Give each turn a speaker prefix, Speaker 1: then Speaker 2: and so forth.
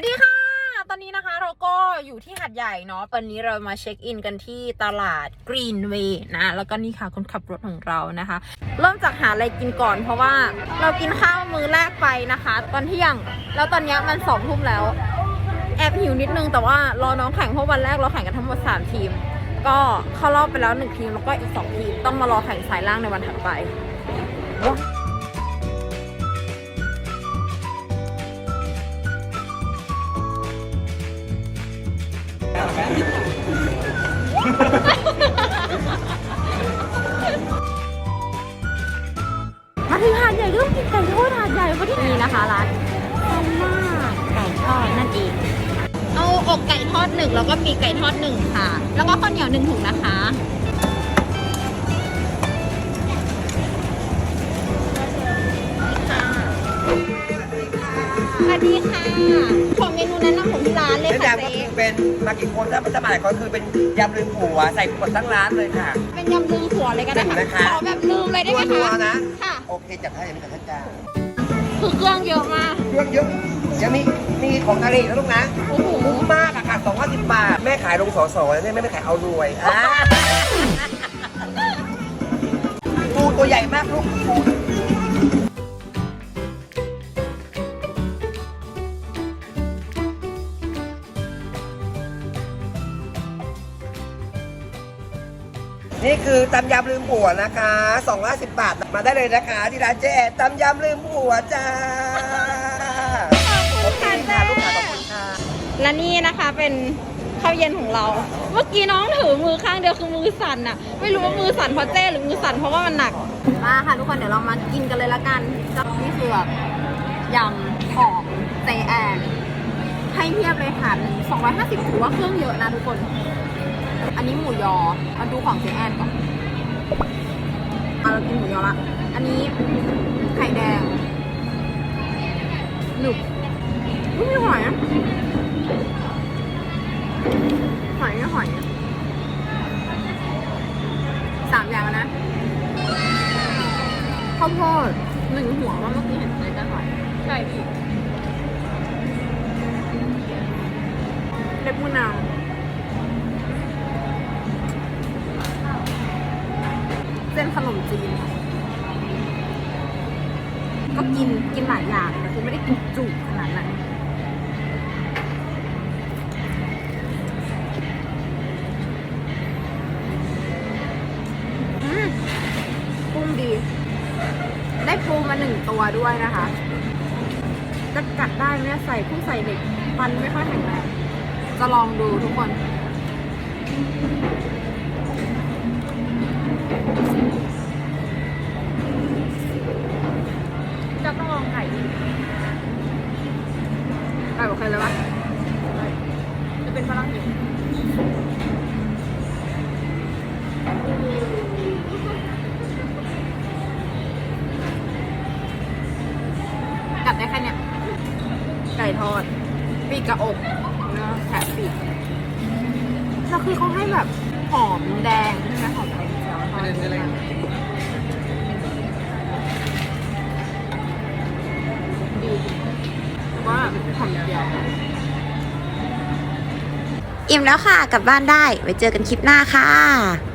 Speaker 1: วัสดีค่ะ ตอนนี้นะคะเราก็อยู่ที่หัดใหญ่เนาะตอนนี้เรามาเช็คอินกันที่ตลาดกรีนเวย์นะ แล้วก็นี่ค่ะคนขับรถของเรานะคะ เริ่มจากหาอะไรกินก่อน เพราะว่าเรากินข้าวมื้อแรกไปนะคะ ตอนเที่ยง แล้วตอนนี้มันสองทุ่มแล้ว แอบหิวนิดนึง แต่ว่ารอน้องแข่งเพราะวันแรกเราแข่งกันทั้งหมด 3 ทีม ก็เข้ารอบไปแล้วหนึ่งทีมแล้วก็อีก 2 ทีม ต้องมารอแข่งสายล่างในวันถัดไป มาถึงหาดใหญ่ก็ต้องกินไก่ทอดหาดใหญ่เพราะที่นี่นะคะร้านซันมาไก่ทอดนั่นเอง เอาอกไก่ทอดหนึ่งแล้วก็ปีกไก่ทอดหนึ่งค่ะ แล้วก็ข้าวเหนียวหนึ่งถุงนะคะ สวัสดีค่ะขอเมนูแนะนำของที่ร้านเลย
Speaker 2: แนะ
Speaker 1: ค่ะ
Speaker 2: นำก็
Speaker 1: เจ๊
Speaker 2: คือเป็นมากี่คนถ้าไม่สมัยก็คือเป็นยำลืมผัวใส่หมดทั้งร้านเลยค่ะ
Speaker 1: เป็นยำลืมถั่วเลยก็ได้
Speaker 2: หนึ่งนะคะ
Speaker 1: ขอแบบลืมเลยได้ไหม
Speaker 2: นัว
Speaker 1: คะ
Speaker 2: ๆนะ
Speaker 1: ค่ะ
Speaker 2: โอเคจัดให้ยังไม่จัดให้จ้า
Speaker 1: คือเครื่องเยอะมาก
Speaker 2: เครื่องเยอะยังมีมีของทะเลนะลูกนะ
Speaker 1: โอ้โห
Speaker 2: คุ้มมากอะค่ะ250บาทแม่ขายลงสอสอแล้วเนี่ยแม่ไม่ขายเอารวยอ่าปูตัวใหญ่มากลูกปู นี่คือตำยำลืมผัวนะคะ250บาทมาได้เลยนะคะ ที่ร้านเจ๊แอดตำยำลืมผัวจ้า
Speaker 1: ขอบคุณค่ะ
Speaker 2: ลูกค้าขอบคุณค่ะ
Speaker 1: และนี่นะคะเป็นข้าวเย็นของเรา เมื่อกี้น้องถือมือข้างเดียวคือมือสั่นอะไม่รู้ว่ามือสั่นเพราะเจ้หรือมือสั่นเพราะว่ามันหนัก มาค่ะทุกคนเดี๋ยวเรามากินกันเลยละกันกับนี่คือแบบยำของเจแอนให้เทียบเลยค่ะสองร้อยห้าสิบถือว่าเครื่องเยอะนะทุกคน อันนี้หมูยอมาดูของเจแอนก่อนอะเรากินหมูยอละ อันนี้ไข่แดง หนึบอุ๊ยมีหอยอะหอยไม่หอยอะสามอย่างแล้วนะ ข้าวโพดหนึ่งหัวว่าเมื่อกี้เห็นในกระหอยใช่พี่เล็บมือนาง ก็กินกินหลายอย่างแต่คือไม่ได้กินจุขนาดนั้นกุ้งดี ได้ปูมาหนึ่งตัวด้วยนะคะจะกัดได้เนี่ยใส่ผู้ใส่เด็กฟันไม่ค่อยแข็งแรงจะลองดูทุกคน ไก่บอกใครเลยวะจะเป็นฝรั่งอยู่กัดได้แค่เนี้ยไก่ทอด ปีกกระอกเนื้อแถมปีกแล้วคือเขาให้แบบหอมแดงใช่ไหมหอมแดงเจียวหอด ว่อมเดียว
Speaker 3: อิ่มแล้วค่ะ กลับบ้านได้ ไว้เจอกันคลิปหน้าค่ะ